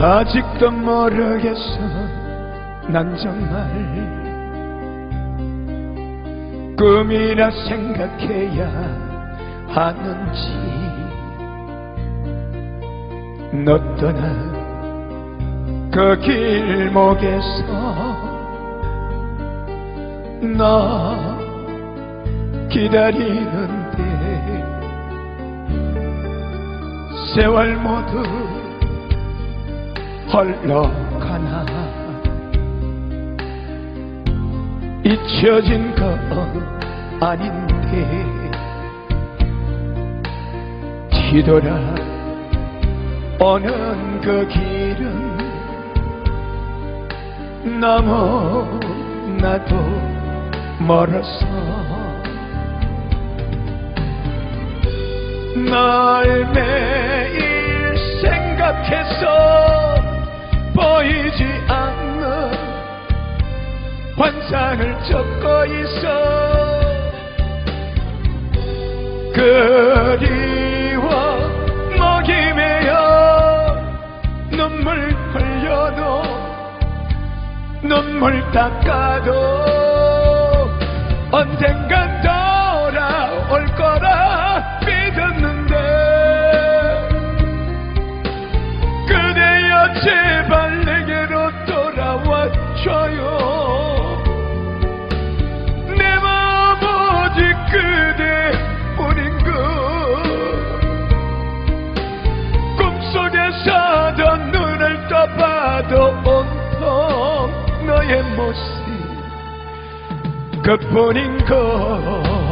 아직도 모르겠어. 난 정말 꿈이라 생각해야 하는지. 너 떠난 그 길목에서 나 기다리는데 세월 모두 흘러가나. 잊혀진 건 아닌데 뒤돌아 오는 그 길은 너무나도 멀어서 날 매 환상을 적고 있어. 그리워 메어 눈물 흘려도 눈물 닦아도 언젠간 돌 모습 그뿐인 것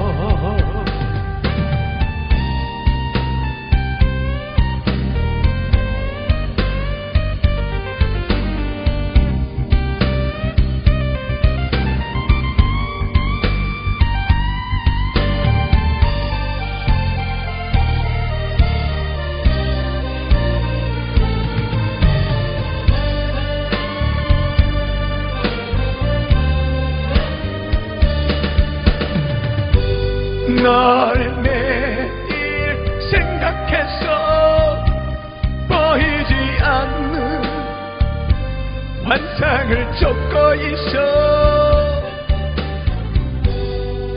널 매일 생각해서 보이지 않는 환상을 쫓고 있어.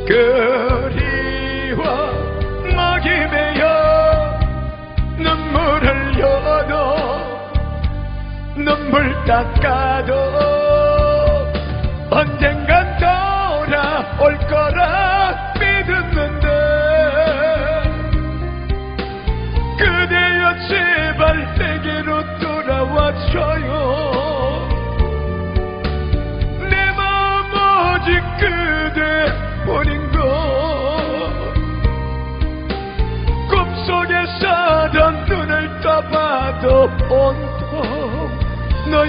그리워 목이 메어 눈물 흘려도 눈물 닦아도 언젠간 돌아올 거라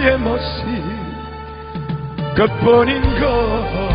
너의 모습 그뿐인 것